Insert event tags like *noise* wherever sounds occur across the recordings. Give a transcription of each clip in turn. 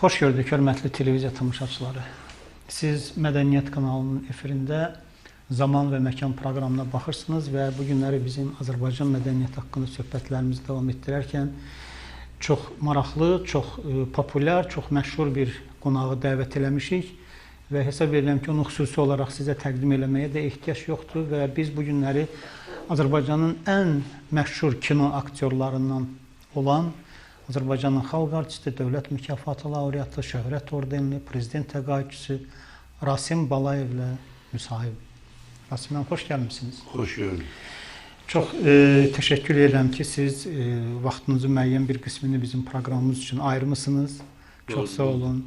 Xoş gördük, hörmətli televiziya tamaşaçıları. Siz Mədəniyyət kanalının efirində Zaman və Məkan proqramına baxırsınız və bu günləri bizim Azərbaycan mədəniyyəti haqqında söhbətlərimizi davam etdirərkən çox maraqlı, çox e, populyar, çox məşhur bir qonağı dəvət eləmişik və hesab edirəm ki, onu xüsusi olaraq sizə təqdim eləməyə də ehtiyac yoxdur və biz bu günləri Azərbaycanın ən məşhur kino aktyorlarından olan Azərbaycanın xalq artisti, dövlət mükafatı laureatı, şöhrət ordenli, prezident təqaüdçüsü Rasim Balayevlə müsahib. Rasim müəllim, xoş gəlmisiniz. Xoş gördük. Çox e, təşəkkür edirəm ki, siz e, vaxtınızın müəyyən bir qismini bizim proqramımız üçün ayırmısınız. Çox sağ olun.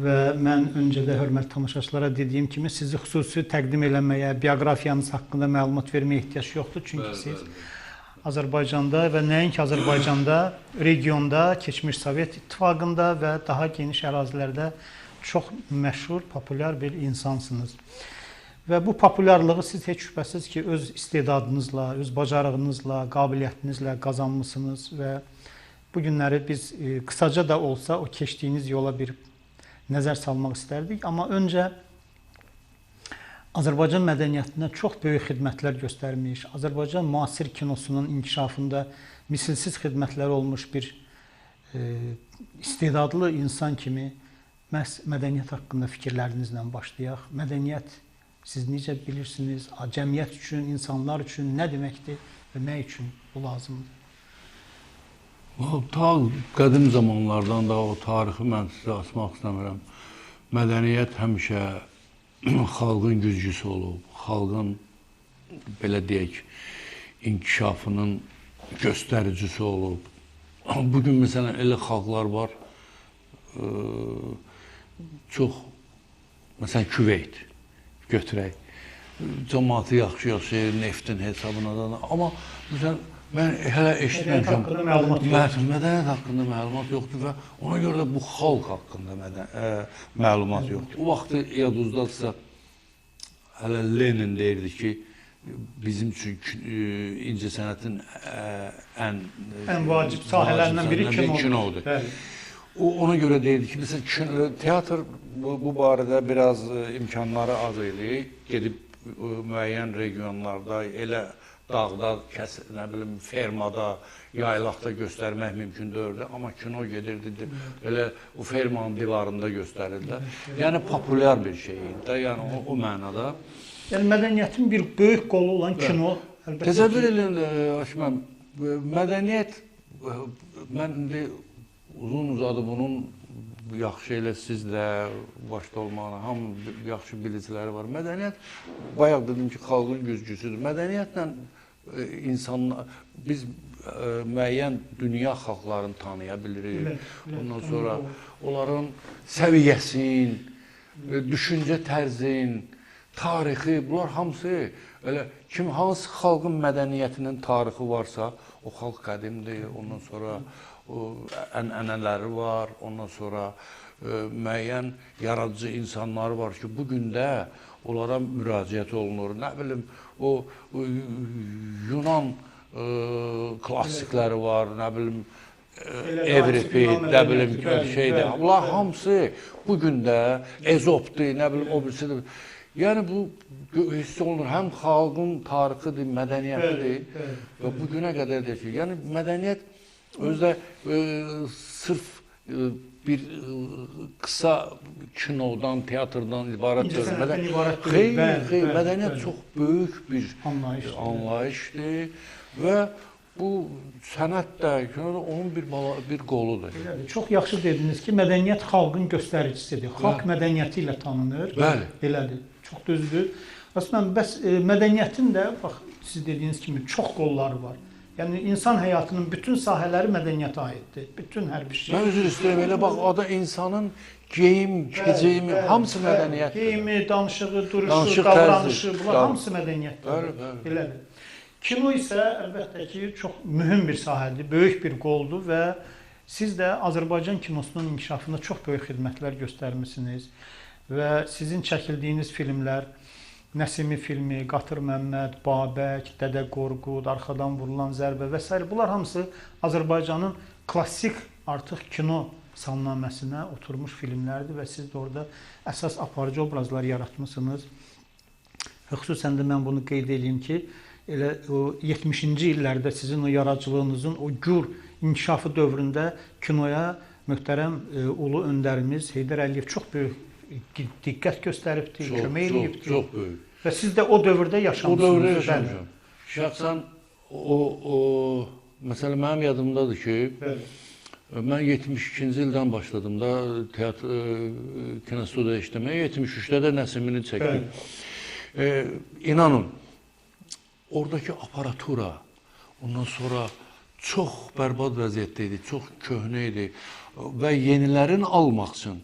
Və mən öncədə hörmətli tamaşaçılara dediyim kimi sizi xüsusi təqdim eləməyə, bioqrafiyanız haqqında məlumat verməyə ehtiyac yoxdur, çünki Bəli, siz bəli. Azərbaycanda və nəinki Azərbaycanda, regionda, keçmiş Sovet İttifaqında və daha geniş ərazilərdə çox məşhur, populyar bir insansınız. Və bu populyarlığı siz heç şübhəsiz ki, öz istedadınızla, öz bacarığınızla, qabiliyyətinizlə qazanmısınız və bu günləri biz e, qısaca da olsa o keçdiyiniz yola bir nəzər salmaq istərdik. Amma öncə Azərbaycan mədəniyyətinə çox böyük xidmətlər göstərmiş, Azərbaycan müasir kinosunun inkişafında misilsiz xidmətləri olmuş bir e, istedadlı insan kimi məhz mədəniyyət haqqında fikirlərinizlə başlayaq. Mədəniyyət siz necə bilirsiniz? Cəmiyyət üçün, insanlar üçün nə deməkdir və nə üçün bu lazımdır? Vallahi Ta qədim zamanlardan da o tarixi mən sizə açmaq istəmirəm. Mədəniyyət həmişə *clears throat* xalqın güzgüsü olub, xalqın belə deyək, inkişafının göstəricisi olub. *clears throat* Bu gün məsələn elə xalqlar var, ə, çox məsələn Küveyt götürək. Cəmaatı yaxşı yaşayır, neftin hesabına da. Amma məsələn mən hələ Mədəniyyət eşitməmişəm. haqqında məlumat yoxdur. Mə- Mədəniyyət haqqında məlumat yoxdur və ona görə də bu xalq haqqında mədən, ə, məlumat yoxdur. O vaxtı yadınızdadırsa hələ Lenin deyirdi ki, bizim üçün incəsənətin ən Ən vacib sahələrindən biri kinodur. kinodur. Bəli. O ona görə deyirdi ki, məsələn teatr bu, bu barədə biraz imkanları az idi. Gedib müəyyən regionlarda elə dağda, kəs, nə bilim, fermada, yaylaqda göstərmək mümkün deyildi, amma kino gedirdi, di- elə o fermanın divarında göstərirdilər. Yəni populyar bir şey idi də, yəni o, o mənada. Yəni mədəniyyətin bir böyük qolu olan kino əlbəttə Təsəvvür edin, ə, Aşməm, ə, mədəniyyət ə, mən indi uzun uzadı bunun yaxşı elə siz də başda olmaqla hamı yaxşı biliciləri var. Mədəniyyət bayaq dedim ki, xalqın güzgüsüdür. Mədəniyyətlə insanlar biz ə, müəyyən dünya xalqlarını tanıya bilirik. Bilək, bilək, Ondan sonra onların səviyyəsin, ə, düşüncə tərzin, tarixi, bunlar hamısı elə kim hansı xalqın mədəniyyətinin tarixi varsa, o xalq qədimdir. Ondan sonra o ənənələri var. Ondan sonra ə, müəyyən yaradıcı insanlar var ki, bu gün də onlara müraciət olunur. Nə bilim, o, Yunan ə, klassikləri var, nə bilim Evripid, Yunan nə bilim bəli, Bunlar hamısı bu gün də Ezopdur, nə bilim o birisidir. Yəni bu hiss olunur həm xalqın tarixidir, mədəniyyətidir. Və bu günə qədər də ki, yəni mədəniyyət özdə e, sırf e, bir e, qısa kinodan, teatrdan ibarət deyil. İncəsənətdən Mədən- ibarət deyil. Xeyr, Bəli, xeyr, bəli, mədəniyyət çox böyük bir Anlayışdır. anlayışdır və bu sənət də kinoda onun bir bala, bir qoludur. Belədir. Çox yaxşı dediniz ki, mədəniyyət xalqın göstəricisidir. Xalq Bəli. mədəniyyəti ilə tanınır. Bəli. Belədir. Çox düzdür. Aslında bəs e, mədəniyyətin də bax siz dediyiniz kimi çox qolları var. Yəni insan həyatının bütün sahələri mədəniyyətə aiddir. Bütün hər bir şey. Mən üzr istəyirəm, elə bax ada insanın geyim, keçimi, hamısı mədəniyyətdir. Geyimi, danışığı, duruşu, Danışıq davranışı, bunlar Bəli. hamısı mədəniyyətdir. Bəli, bəli. Belədir. Kino isə əlbəttə ki, çox mühüm bir sahədir, böyük bir qoldur və siz də Azərbaycan kinosunun inkişafında çox böyük xidmətlər göstərmisiniz və sizin çəkildiyiniz filmlər Nəsimi filmi, Qatır Məmməd, Babək, Dədə Qorqud, Arxadan vurulan zərbə və s. bunlar hamısı Azərbaycanın klassik artıq kino salnaməsinə oturmuş filmlərdir və siz də orada əsas aparıcı obrazlar yaratmısınız. Xüsusən də mən bunu qeyd edeyim ki, elə o 70-ci illərdə sizin o yaradıcılığınızın o gür inkişafı dövründə kinoya möhtərəm e, ulu öndərimiz Heydər Əliyev çox böyük diqqət göstəribdi, Çox, kömək çox, eləyibdi. çox böyük. Və siz də o dövrdə O yaşamısınız. dövrdə bəli. yaşamışam. Şəxsən o o məsələn mənim yadımdadır ki, Bəli. mən 72-ci ildən başladım da teatr e, kinostudiyada işləməyə. 73-də də Nəsimini çəkdim. E, inanın, oradakı aparatura, ondan sonra çox bərbad vəziyyətdə idi, çox köhnə idi və yenilərin almaq üçün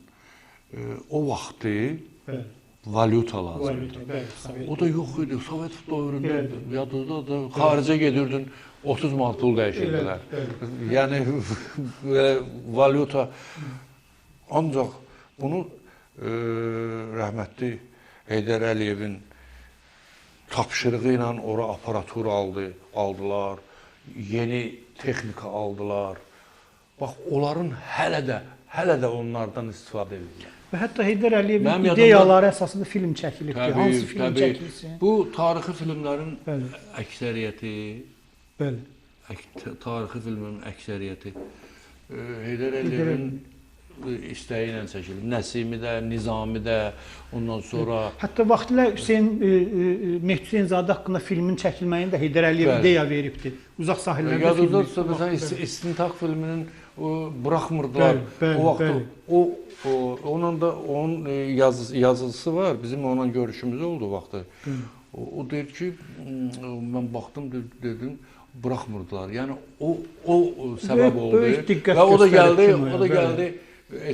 e, o vaxtı Bəli. Valyuta lazım idi. Valyuta, bəli, Sovet. O da yox idi. Sovet dövründə Bəli. yadında da xaricə gedirdin 30 manat pul dəyişirdilər. Yəni *laughs* belə valyuta ancaq bunu e, rəhmətli Heydər Əliyevin tapşırığı ilə ora aparatur aldı, aldılar. Yeni texnika aldılar. Bax onların hələ də hələ də onlardan istifadə edirlər. Və hətta Heydər Əliyevin ideyaları əsasında film çəkilibdi. Hansı film çəkilsin? Bu tarixi filmlərin Bəli. əksəriyyəti, Bəli. ək- tarixi filmin əksəriyyəti Heydər Əliyevin istəyi ilə çəkilib. Nəsimi də, Nizami də, ondan sonra Hətta vaxtilə Hüseyn Mehdi Hüseynzadə haqqında filmin çəkilməyini də Heydər Əliyev ideya veribdi. Uzaq sahillərdə filmi- məsələn İst- İstintaq filminin o buraxmırdılar. Bəli, bəli, o vaxt o, o onun da onun e, yazısı, yazısı var. Bizim onunla görüşümüz oldu o vaxtı. O, o deyir ki, "Hmm, mən baxdım de- dedim buraxmırdılar. Yəni o o Böyük- oldu. Və o da kinoya, o da gəldi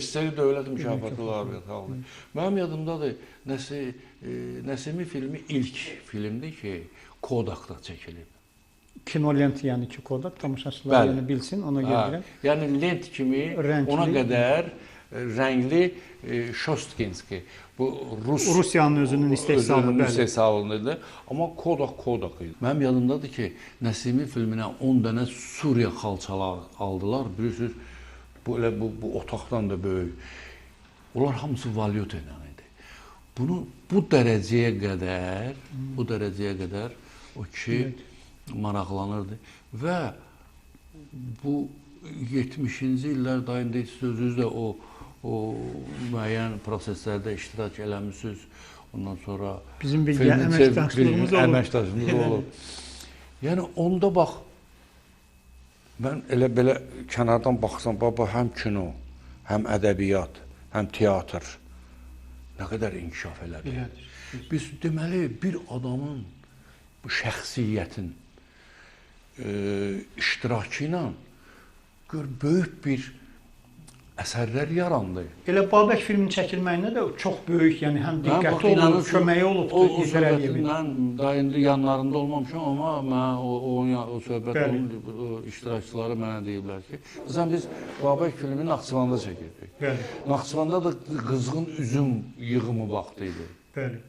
SSR dövlət mükafatı layihəsi aldı. Mənim yadımdadır. Nəsə e, Nəsimi filmi ilk filmdir ki, Kodakda çəkilib. Kino lenti yəni ki, Kodak tamaşaçılar yəni bilsin, ona görə. yəni lent kimi Rəngli. ona qədər e, rəngli e, Shostkinski. Bu Rus Rusiyanın özünün istehsalı, bəli. istehsalıydı. Amma Kodak Kodak idi. Mənim yadımdadır ki, Nəsimi filminə 10 dənə Suriya xalçalar aldılar. Bilirsiniz, bu elə bu, bu otaqdan da böyük. Onlar hamısı valyuta ilə idi. Bunu bu dərəcəyə qədər, bu dərəcəyə qədər o kişi maraqlanırdı və bu 70-ci illər dayında siz özünüz də o o müəyyən proseslərdə iştirak eləmisiniz. Ondan sonra Bizim bir əməkdaşlığımız olub. Əməkdaşlığımız olub. Yəni onda bax mən elə belə kənardan baxsam, baba həm kino, həm ədəbiyyat, həm teatr nə qədər inkişaf elədi. Biz deməli bir adamın bu şəxsiyyətin iştirakı ilə gör böyük bir əsərlər yarandı. Elə Babək filminin çəkilməyinə də çox böyük, yəni həm diqqəti olub, köməyi o, olubdu o Heydər söhbətin Əliyevin. mən daha indi yanlarında olmamışam, amma mən o, o, o söhbət onun iştirakçıları mənə deyiblər ki, məsələn biz Babək filmini Naxçıvanda çəkirdik. Bəli, Naxçıvanda da qızğın üzüm yığımı vaxtı idi. bəli.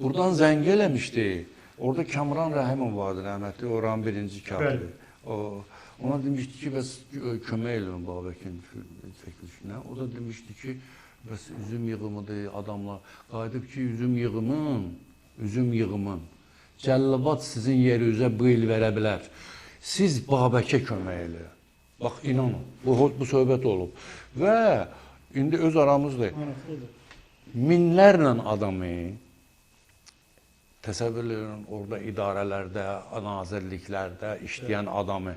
Buradan zəng eləmişdi. Orada Kamran Rəhimov vardı, rəhmətli, oranın birinci katibi. O ona demişdi ki, bəs kö- kömək eləyin Babəkin çəkilişinə. O da demişdi ki, bəs üzüm yığımıdır, adamlar qayıdıb ki, üzüm yığımın, üzüm yığımın Cəllabad sizin yerinizə bu il verə bilər. Siz Babəkə kömək eləyin. Bax inanın, bu bu söhbət olub. Və indi öz aramızdır minlərlə adamı təsəvvür edin orada idarələrdə, nazirliklərdə işləyən adamı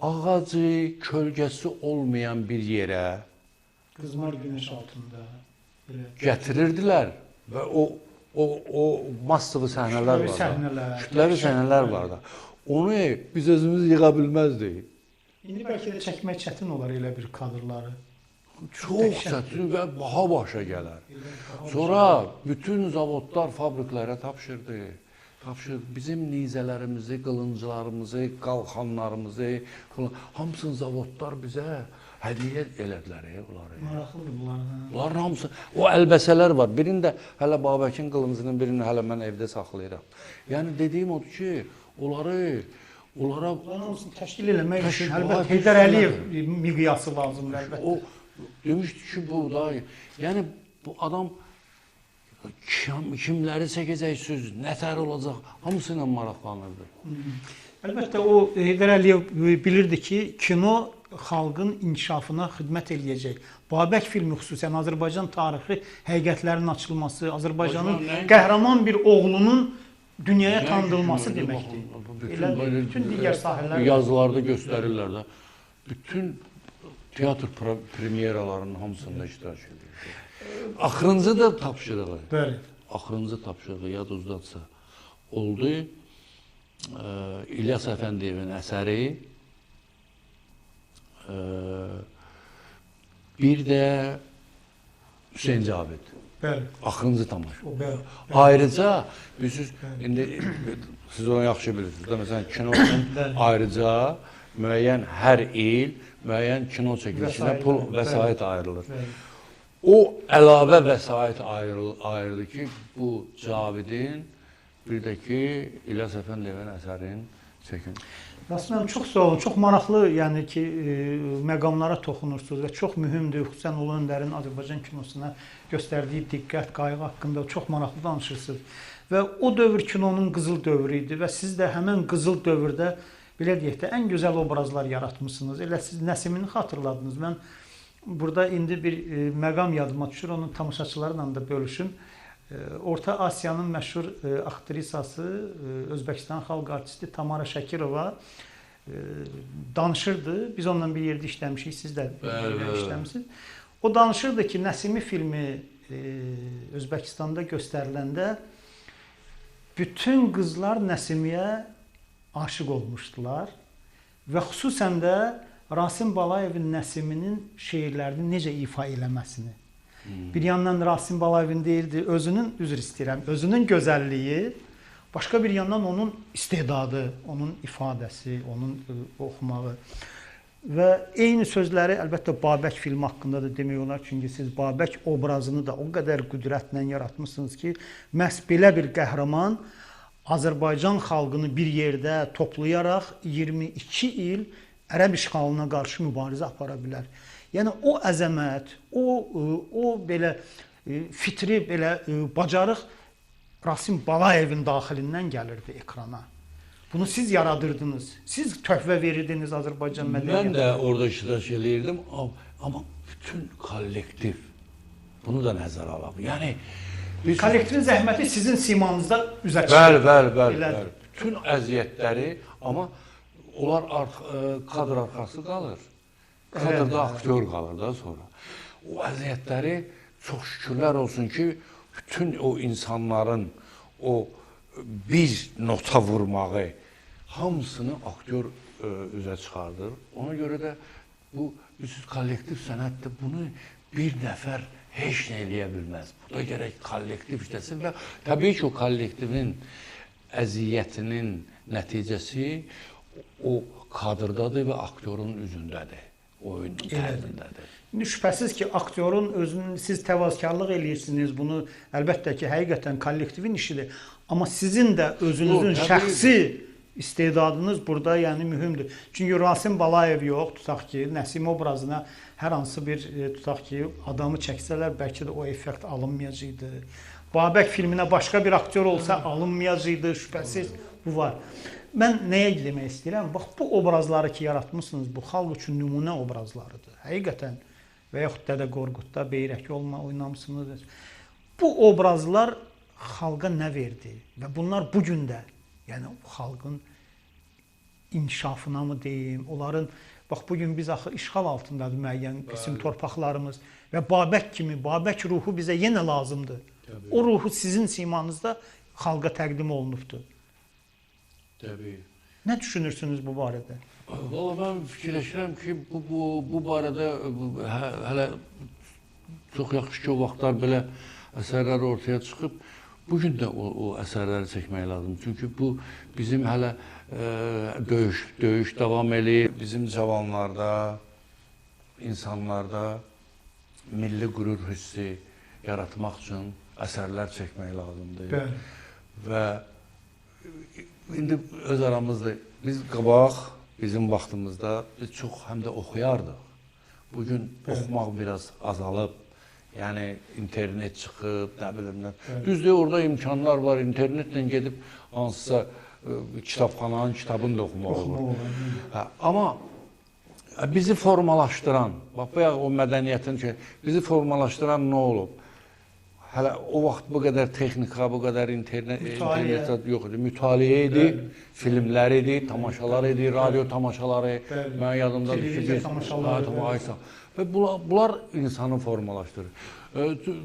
ağacı, kölgəsi olmayan bir yerə Qızmar günəş altında. Belə. gətirirdilər və o o o massiv səhnələr Kütləvi var. da. səhnələr, Kütləvi səhnələr bəli. var da. Onu biz özümüz yığa bilməzdik. İndi bəlkə də çəkmək çətin olar elə bir kadrları. Çox çətin və baha başa gələr. Sonra bütün zavodlar fabriklərə tapşırdı. Tapşırdı. Bizim nizələrimizi, qılınclarımızı, qalxanlarımızı, hamısını zavodlar bizə hədiyyə elədilər ey, onları. Maraqlıdır bunlar. hə. Bunların hamısı o əlbəsələr var. Birində hələ Babəkin qılıncının birini hələ mən evdə saxlayıram. Yəni dediyim odur ki, onları onlara Bunların hamısını təşkil eləmək üçün əlbəttə Heydər Əliyev miqyası lazımdır əlbəttə. o demişdi ki bu da yəni bu adam kim, kimləri çəkəcəksiniz, nətər olacaq, hamısı ilə maraqlanırdı. Əlbəttə o Heydər Əliyev bilirdi ki, kino xalqın inkişafına xidmət eləyəcək. Babək filmi xüsusən Azərbaycan tarixi həqiqətlərinin açılması, Azərbaycanın qəhrəman bir oğlunun dünyaya tanıdılması deməkdir. bütün bütün digər sahələr yazılarda göstərirlər də. Bütün teatr premyeralarının hamısında iştirak edir. Axırıncı da tapşırığı. Bəli. Axırıncı tapşırığı yadınızdadsa oldu. Ə, İlyas Əfəndiyevin əsəri ə, bir də Hüseyn Cavid. Bəli. Axırıncı tamaşa. O bəli. Ayrıca bilirsiniz, indi siz onu yaxşı bilirsiniz də, məsələn, kino üçün ayrıca müəyyən hər il müəyyən kino çəkilişinə pul vəsait ayrılır. O əlavə vəsait ayrıl ayrıldı ki, bu Cavidin bir də ki, İlyas Əfəndiyevin əsərin çəkin. Rasmən çox sağ olun. Çox maraqlı, yəni ki, e, məqamlara toxunursunuz və çox mühümdür. Xüsusən Ulu Öndərin Azərbaycan kinosuna göstərdiyi diqqət, qayğı haqqında çox maraqlı danışırsınız. Və o dövr kinonun qızıl dövrü idi və siz də həmin qızıl dövrdə belə deyək də ən gözəl obrazlar yaratmısınız. Elə siz Nəsimini xatırladınız. Mən burada indi bir e, məqam yadıma düşür, onu tamaşaçılarla da bölüşüm. E, Orta Asiyanın məşhur e, aktrisası, e, Özbəkistan xalq artisti Tamara Şəkirova e, danışırdı. Biz onunla bir yerdə işləmişik, siz də bəli. işləmisiniz. O danışırdı ki, Nəsimi filmi e, Özbəkistanda göstəriləndə bütün qızlar Nəsimiyə aşiq olmuşdular və xüsusən də Rasim Balayevin Nəsiminin şeirlərini necə ifa eləməsini. Bir yandan Rasim Balayevin deyirdi, özünün üzr istəyirəm, özünün gözəlliyi, başqa bir yandan onun istedadı, onun ifadəsi, onun ə, oxumağı və eyni sözləri əlbəttə Babək filmi haqqında da demək olar, çünki siz Babək obrazını da o qədər qüdrətlə yaratmısınız ki, məhz belə bir qəhrəman Azərbaycan xalqını bir yerdə toplayaraq 22 il ərəb işğalına qarşı mübarizə apara bilər. Yəni o əzəmət, o o belə e, fitri belə e, bacarıq Rasim Balayevin daxilindən gəlirdi ekrana. Bunu siz yaradırdınız. Siz töhfə verirdiniz Azərbaycan Mən mədəniyyətinə. də orada iştirak eləyirdim, am- amma bütün kollektiv bunu da nəzərə alaq. Yəni Kollektivin zəhməti sizin simanızda üzə çıxır. Bəli, bəli, bəli, bəli. Bütün əziyyətləri, amma onlar arx ə, kadr arxası qalır. Kadrda aktyor qalır da sonra. O əziyyətləri çox şükürlər olsun ki, bütün o insanların o bir nota vurmağı hamısını aktyor ə, üzə çıxardır. Ona görə də bu üst kollektiv sənətdə bunu bir nəfər heç nə eləyə bilməz. Bu da gərək kollektiv işləsin və təbii ki, o kollektivin əziyyətinin nəticəsi o kadrdadır və aktyorun üzündədir, oyunun tərzindədir. İndi şübhəsiz ki, aktyorun özünün siz təvazökarlıq eləyirsiniz. Bunu əlbəttə ki, həqiqətən kollektivin işidir. Amma sizin də özünüzün O, şəxsi istedadınız burada yəni mühümdür. Çünki Rasim Balayev yox, tutaq ki, Nəsim obrazına hər hansı bir e, tutaq ki, adamı çəksələr bəlkə də o effekt alınmayacaqdı. Babək filminə başqa bir aktyor olsa alınmayacaqdı, şübhəsiz bu var. Mən nəyə demək istəyirəm? Bax bu obrazları ki yaratmısınız, bu xalq üçün nümunə obrazlarıdır. Həqiqətən və yaxud Dədə Qorqudda Beyrək olma oynamısınız. Bu obrazlar xalqa nə verdi və bunlar bu gün də yəni xalqın inkişafına mı deyim, onların bax bu gün biz axı işğal altındadır müəyyən qism torpaqlarımız və Babək kimi Babək ruhu bizə yenə lazımdır. Təbii. O ruhu sizin simanızda xalqa təqdim olunubdur. Təbii. Nə düşünürsünüz bu barədə? Valla mən fikirləşirəm ki, bu bu bu barədə bu, hə, hələ çox yaxşı ki, o vaxtlar belə əsərlər ortaya çıxıb. Bu gün də o, o əsərləri çəkmək lazımdır. Çünki bu bizim hələ ə, döyüş döyüş davam eləyir. Bizim cavanlarda, insanlarda milli qürur hissi yaratmaq üçün əsərlər çəkmək lazımdır. Bəli. Və indi öz aramızda Biz qabaq bizim vaxtımızda biz çox həm də oxuyardıq. Bu gün oxumaq biraz azalıb. Yəni internet çıxıb, nə bilim nə. Düzdür, orada imkanlar var. İnternetlə gedib hansısa ə, kitabxananın kitabını da oxumaq olur. Hə, amma ə, bizi formalaşdıran, bax bayaq o mədəniyyətin ki, bizi formalaşdıran nə olub? Hələ o vaxt bu qədər texnika, bu qədər internet, internet yox idi. Mütaliə idi, filmlər idi, tamaşalar idi, radio tamaşaları. Bəli. Mən yadımdadır ki, biz aysa. Və bunlar, bunlar insanı formalaşdırır. E, t-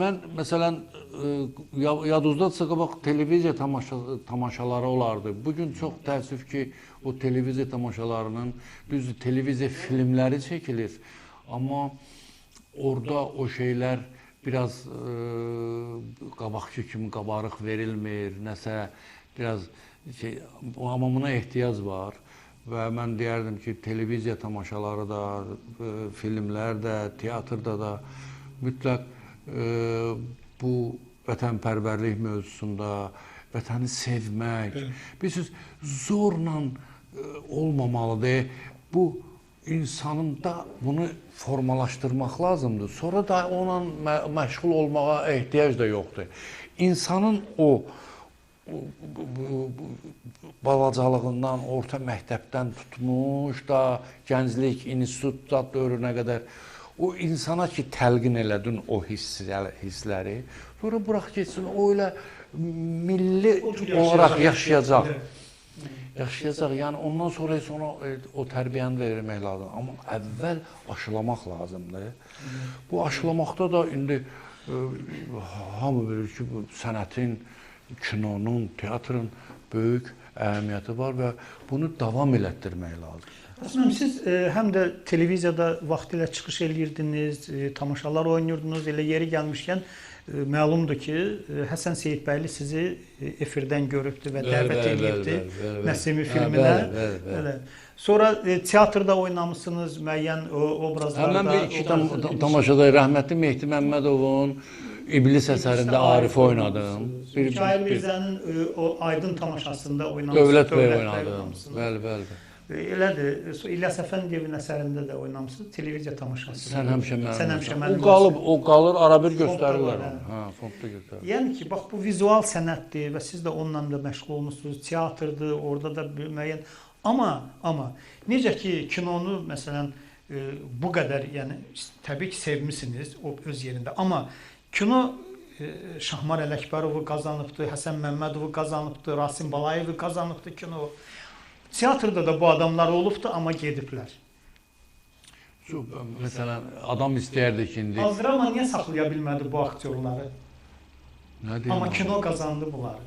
Mən məsələn e, ya- yadınızdadsa qabaq televiziya tamaşa tamaşaları olardı. Bu gün çox təəssüf ki, o televiziya tamaşalarının düzdür, televiziya filmləri çəkilir. Amma orada o şeylər biraz e, qabaqki kimi qabarıq verilmir, nəsə biraz şey, amma buna ehtiyac var və mən deyərdim ki, televiziya tamaşaları da, e, filmlər də, teatrda da mütləq e, bu vətənpərvərlik mövzusunda vətəni sevmək, bilirsiniz, zorla e, olmamalıdır. Bu insanında bunu formalaşdırmaq lazımdır. Sonra da mə məşğul olmağa ehtiyac da yoxdur. İnsanın o balacalığından, orta məktəbdən tutmuş da gənclik, institut zat dövrünə qədər o insana ki təlqin elədin o hissləri, hissləri, sonra burax getsin o elə milli olaraq yaşayacaq. yaşayacaq. Yəni ondan sonra isə ona e, o tərbiyəni vermək lazım. Amma əvvəl aşılamaq lazımdır. Bu aşılamaqda da indi e, hamı bilir ki, bu sənətin, kinonun, teatrın böyük əhəmiyyəti var və bunu davam elətdirmək lazımdır. Əslən siz e, həm də televiziyada vaxtilə çıxış eləyirdiniz, e, tamaşalar oynayırdınız. Elə yeri gəlmişkən e, məlumdur ki, e, Həsən Seyidbəyli sizi e, efirdən görübdü və dəvət eləyibdi. Nəsimi Hə, filminə. bəli, bəli, bəli. Elə. Sonra e, teatrda oynamısınız, müəyyən o, obrazlarda. Həmin bir iki tam, tamaşada rəhmətli Mehdi Məmmədovun İblis əsərində Arif oynadım. Bir, Mikail Mirzənin e, o Aydın tamaşasında oynamısınız. Dövlət bəy oynadım. Bəli, bəli. E, Elədir. So, İlyas Əfəndiyevin əsərində də oynamısınız. Televiziya tamaşası. Sən həmişə mənim. Sən həmişə O mənim. qalıb, o qalır, ara bir göstərirlər onu. Hə, fondda göstərirlər. Yəni ki, bax bu vizual sənətdir və siz də onunla da məşğul olmusunuz. Teatrdır, orada da müəyyən amma amma necə ki kinonu məsələn e, bu qədər, yəni təbii ki sevmisiniz o öz yerində. Amma kino e, Şahmar Ələkbərovu qazanıbdı, Həsən Məmmədovu qazanıbdı, Rasim Balayevi qazanıbdı kino. Teatrda da bu adamlar olubdu, amma gediblər. Şu, Məsələn, adam istəyərdi ki, indi Azrama niyə saxlaya bilmədi bu aktyorları? nə deyim? Amma kino qazandı bunları.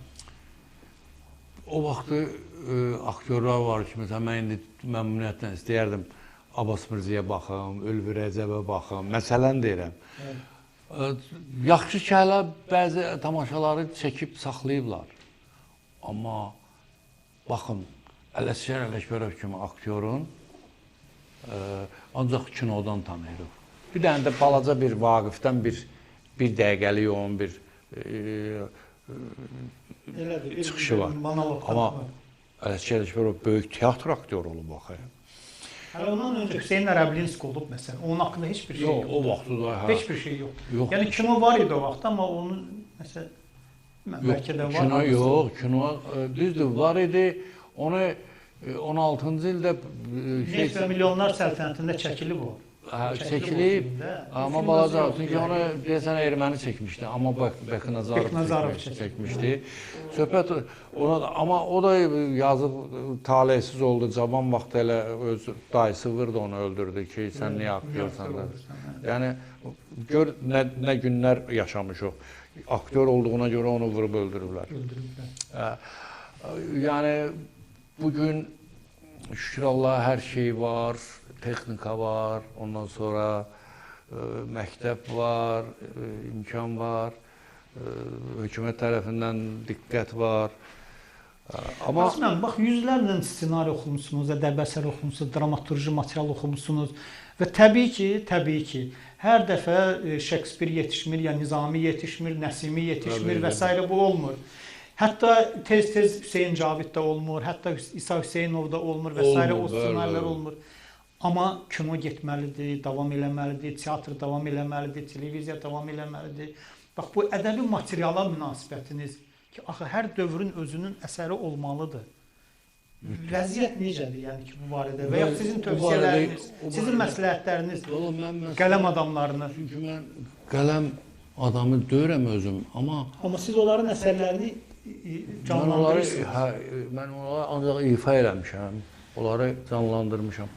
O vaxtı e, aktyorlar var ki, məsələn mən indi məmnuniyyətlə istəyərdim Abbas Mirzəyə baxım, Ülvi Rəcəbə baxım. Məsələn deyirəm. E, Yaxşı ki, hələ bəzi tamaşaları çəkib saxlayıblar. Amma baxın, Ələsgər Ələkbərov kimi aktyorun e, ancaq kinodan tanıyırıq. Bir dənə də balaca bir Vaqifdən bir bir dəqiqəlik onun bir e, Elədir. Çıxışı var. Amma. Ələsgər Ələkbərov böyük teatr aktyoru olub axı. Hələ ondan öncə Hüseyn Ərəblinski olub məsələn. Onun haqqında heç bir şey Yox, yox. o vaxtı da hə. Heç bir şey yox. Yox. Yəni kino var idi o vaxt, amma onun məsələn Yox, bəlkə də var. kino amma- yox, kino e, düzdür, var idi. Onu e, 16-cı ildə e, şey Neft və milyonlar səltənətində çəkilib o. hə, çəkilib amma balaca, çünki onu deyəsən erməni çəkmişdi, amma çəkib. çəkmişdi. Söhbət ona da, amma o da yazıq talihsiz oldu. Cavan vaxtı elə öz dayısı vurdu onu öldürdü ki, sən niyə da. Yəni gör nə nə günlər yaşamış o. Aktyor olduğuna görə onu vurub öldürüblər. Öldürüblər. Yəni bu gün şükür Allah hər şey var, texnika var, ondan sonra ə, məktəb var, ə, imkan var, ə, hökumət tərəfindən diqqət var. Amma Amma bax yüzlərlə ssenari oxumusunuz, ədəbi əsər oxumusunuz, dramaturji material oxumusunuz və təbii ki, təbii ki, hər dəfə e, Şekspir yetişmir, ya Nizami yetişmir, Nəsimi yetişmir və s. bu olmur. Hətta tez-tez Hüseyn Cavid də olmur, hətta İsa Hüseynov da olmur və s. o Olmur, ssenarilər bəli. olmur. Amma kino getməlidir, davam eləməlidir, teatr davam eləməlidir, televiziya davam eləməlidir. Bax bu ədəbi materiala münasibətiniz ki, axı hər dövrün özünün əsəri olmalıdır. Vəziyyət necədir yəni ki, bu barədə və ya sizin tövsiyələriniz, sizin məsləhətləriniz qələm adamlarına. çünki mən qələm adamı deyirəm özüm, amma Amma siz onların əsərlərini i- mən onları canlandırırsınız. hə, mən onları ancaq ifa eləmişəm. Onları canlandırmışam.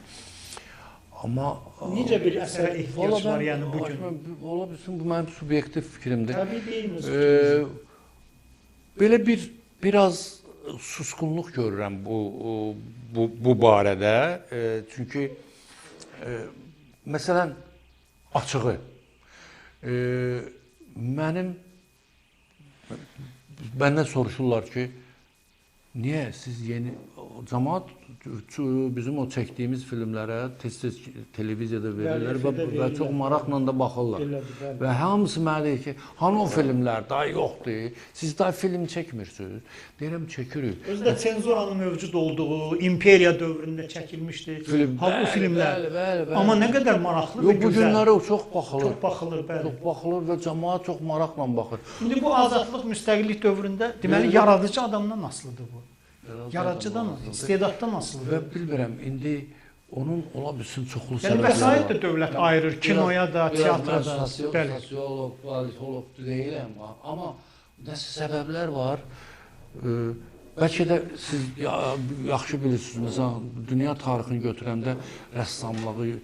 Amma Necə bir əsərə ehtiyac var yəni bu gün? Ola bilsin bu mənim subyektiv fikrimdir. Təbii deyilmir. Ee, belə bir biraz susqunluq görürəm bu bu bu barədə. E, çünki e, məsələn açığı e, mənim məndən soruşurlar ki, niyə siz yeni cəmaət bizim o çəkdiyimiz filmlərə tez-tez televiziyada verirlər və, və çox maraqla da baxırlar. Belədir, bəli. Və hamısı mənə deyir ki, hanı o filmlər daha yoxdur. Siz daha film çəkmirsiniz. Deyirəm çəkirik. Özdə senzuranın mövcud olduğu imperiya dövründə çəkilmişdi. Film- Ha bu filmlər. bəli, bəli, bəli. Amma nə qədər maraqlı Yox, və bu gözəl. o çox baxılır. çox baxılır, bəli. Çox baxılır və cəmaət çox maraqla baxır. İndi bu azadlıq, müstəqillik dövründə deməli yaradıcı adamdan asılıdır bu. Yaradıcıdan, istedaddan Və asılıdır. bilmirəm indi onun ola bilsin çoxlu Yəni səbəbləri vəsait var. də dövlət ayırır kinoya da, teatra da. Bəli. Sosiolog, politolog deyiləm, amma nəsə səbəblər var. Ee, Bəlkə də siz ya- yaxşı bilirsiniz. Məsələn, dünya tarixini götürəndə rəssamlığı,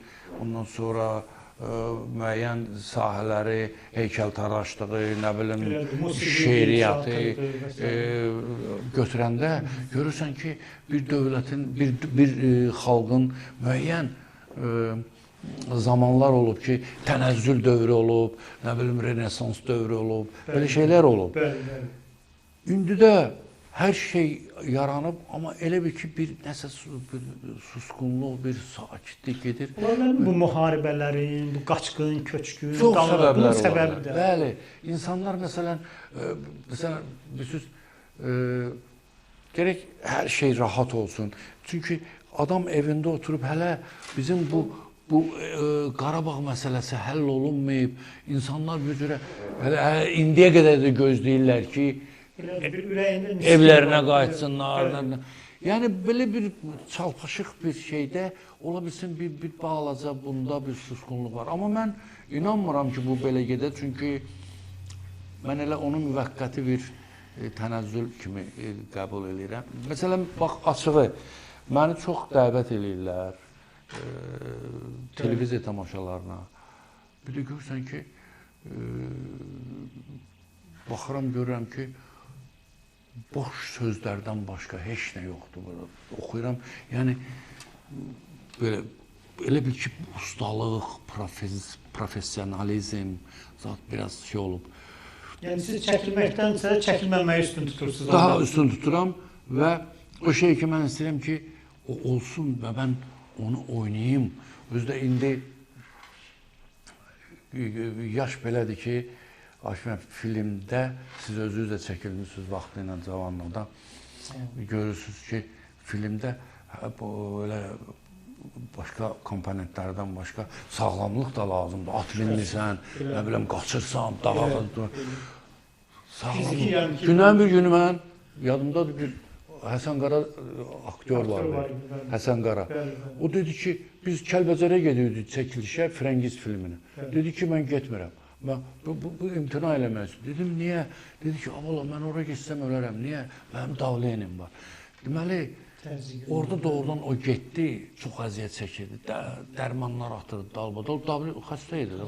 ondan sonra ə, müəyyən sahələri, heykəltaraşlığı, nə bilim, şeiriyyatı ə, götürəndə görürsən ki, bir dövlətin, bir bir ə, xalqın müəyyən ə, zamanlar olub ki, tənəzzül dövrü olub, nə bilim, renesans dövrü olub, belə şeylər olub. Bəli, bəli. İndi də hər şey yaranıb, amma elə bir ki, bir nəsə bir susqunluq, bir sakitlik gedir. Onların bu müharibələrin, bu qaçqın, köçkün, səbəblər bunun səbəbi də. Bəli, insanlar məsələn, ə, məsələn, bilirsiniz, ə, gərək hər şey rahat olsun. Çünki adam evində oturub hələ bizim bu bu ə, Qarabağ məsələsi həll olunmayıb. İnsanlar bir cürə hələ, hələ indiyə qədər də gözləyirlər ki, miskin evlərinə qayıtsınlar. Yəni belə bir çalpaşıq bir şeydə ola bilsin bir bir balaca bunda bir susqunluq var. Amma mən inanmıram ki, bu belə gedə, çünki mən elə onu müvəqqəti bir e, tənəzzül kimi e, qəbul edirəm. Məsələn, bax açığı məni çox dəvət eləyirlər e, televiziya tamaşalarına. Bir də görürsən ki, baxıram görürəm ki, boş sözlərdən başqa heç nə yoxdur burada. Oxuyuram. Yəni belə elə bil ki, ustalıq, profes, professionalizm zat biraz şey olub. Yəni siz çəkilməkdənsə çəkilməməyi üstün tutursunuz. Daha ondan. üstün tuturam və o şey ki, mən istəyirəm ki, o olsun və mən onu oynayım. Özdə indi yaş belədir ki, Aşmə filmdə siz özünüz də çəkilmisiniz vaxtı ilə cavanlıqda. Görürsüz ki, filmdə bu elə başqa komponentlərdən başqa sağlamlıq da lazımdır. At minmirsən, nə bilim qaçırsan, dağa ki- Gündən bir günü mən yadımdadır bir Həsən Qara aktyor var. Həsən Qara. O dedi ki, biz Kəlbəcərə gedirdik çəkilişə Frəngiz filminə. Dedi ki, mən getmirəm. Mən bu, bu, bu imtina eləmək üçün. Dedim, niyə? Dedi ki, "Avalla mən ora getsəm ölərəm. Niyə? Mənim davlenim var." Deməli, Təzyiq. orada doğrudan o getdi, çox əziyyət çəkirdi. Də, dərmanlar atırdı dalbadal. Davle xəstə idi də.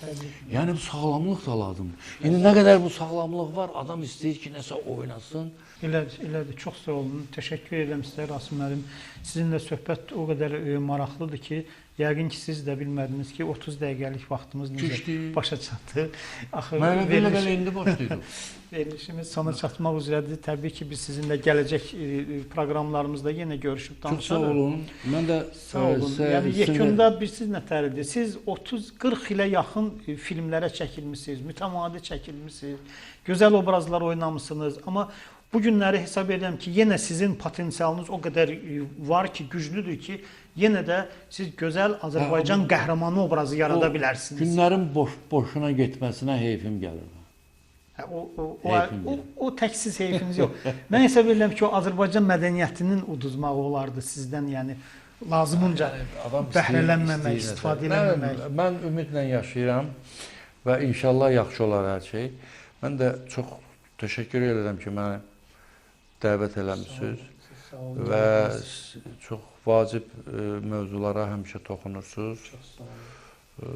Təzyiq. Yəni bu sağlamlıq da lazımdır. İndi nə qədər bu sağlamlıq var, adam istəyir ki, nəsə oynasın. Elədir, elədir. Çox sağ olun. Təşəkkür edirəm sizə Rasim müəllim. Sizinlə söhbət o qədər e, maraqlıdır ki, yəqin ki siz də bilmədiniz ki 30 dəqiqəlik vaxtımız necə başa çatdı. Axı Mən elə belə belə indi başlaydı. verilişimiz sona çatmaq üzrədir. Təbii ki biz sizinlə gələcək e, e, proqramlarımızda yenə görüşüb Çox sağ danışarıq. olun. Mən də Sağ olun. e, sizə- Yəni yekunda bir siz nətəridir? Siz 30-40 ilə yaxın filmlərə çəkilmisiniz, mütəmadi çəkilmisiniz, gözəl obrazlar oynamısınız, amma Bu günləri hesab edirəm ki, yenə sizin potensialınız o qədər var ki, güclüdür ki, yenə də siz gözəl Azərbaycan qəhrəmanı obrazı yarada O bilərsiniz. Günlərin boş boşuna getməsinə heyfim gəlir. Hə, O, o, o, o, o təksiz heyfiniz yox. Mən hesab edirəm ki, o Azərbaycan mədəniyyətinin uduzmağı olardı sizdən, yəni lazımınca bəhrələnməmək, istəyir- istifadə Mən- eləməmək. Mən ümidlə yaşayıram və inşallah yaxşı olar hər şey. Mən də çox təşəkkür edirəm ki, məni dəvət eləmisiniz və çox vacib e, mövzulara həmişə toxunursunuz E,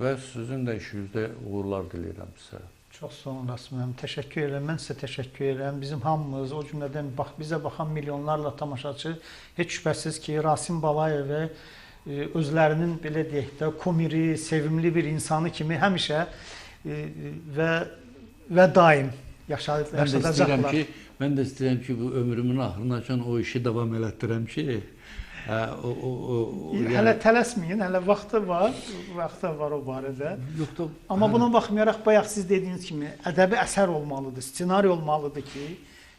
və sizin də işinizdə uğurlar diləyirəm sizə. Çox sağ olun Rasim müəllim. Təşəkkür edirəm. Mən sizə təşəkkür edirəm. Bizim hamımız, o cümlədən bax bizə baxan milyonlarla tamaşaçı heç şübhəsiz ki, Rasim Balayev və e, özlərinin belə deyək də komiri, sevimli bir insanı kimi həmişə e, və və daim yaşayıb Mən də istəyirəm yaşadacaqlar. ki, mən də istəyirəm ki, bu ömrümün axırınacan o işi davam elətdirəm ki, hə, o o o, o Hələ tələsməyin, hələ vaxtı var, vaxtı var o barədə. yox da Amma hə, buna baxmayaraq bayaq siz dediyiniz kimi ədəbi əsər olmalıdır, ssenari olmalıdır ki,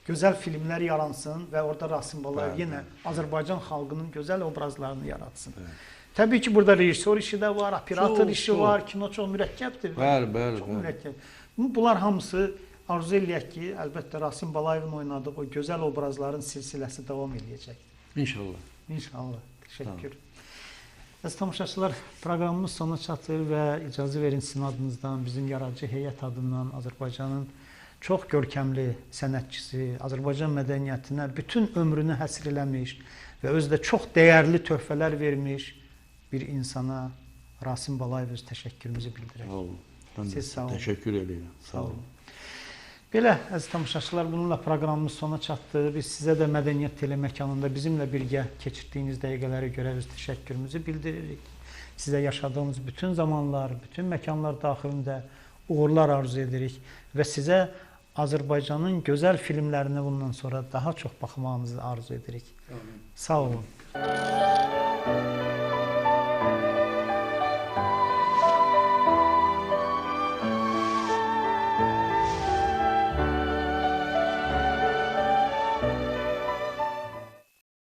gözəl filmlər yaransın və orada Rasim Balayev Bəli, yenə Azərbaycan xalqının gözəl obrazlarını yaratsın. Bəli. Təbii ki, burada rejissor işi də var, operator Çox, işi çox. var, kino çox mürəkkəbdir. Bəli, bəli, Çox bəli. mürəkkəb. Bu- Bunlar hamısı arzu eləyək ki, əlbəttə Rasim Balayevin oynadığı o gözəl obrazların silsiləsi davam eləyəcək. İnşallah. İnşallah. Təşəkkür. Əziz tamaşaçılar, proqramımız sona çatır və icazə verin sizin adınızdan, bizim yaradıcı heyət adından Azərbaycanın çox görkəmli sənətçisi, Azərbaycan mədəniyyətinə bütün ömrünü həsr eləmiş və özü də çox dəyərli töhfələr vermiş bir insana Rasim Balayev öz təşəkkürümüzü bildirək. Sağ olun. Siz sağ olun. təşəkkür edirəm. Sağ olun. Belə əziz tamaşaçılar, bununla proqramımız sona çatdı. Biz sizə də Mədəniyyət Teleməkanında bizimlə birgə keçirdiyiniz dəqiqələrə görə öz təşəkkürümüzü bildiririk. Sizə yaşadığımız bütün zamanlar, bütün məkanlar daxilində uğurlar arzu edirik və sizə Azərbaycanın gözəl filmlərinə bundan sonra daha çox baxmağınızı arzu edirik. Sağ olun.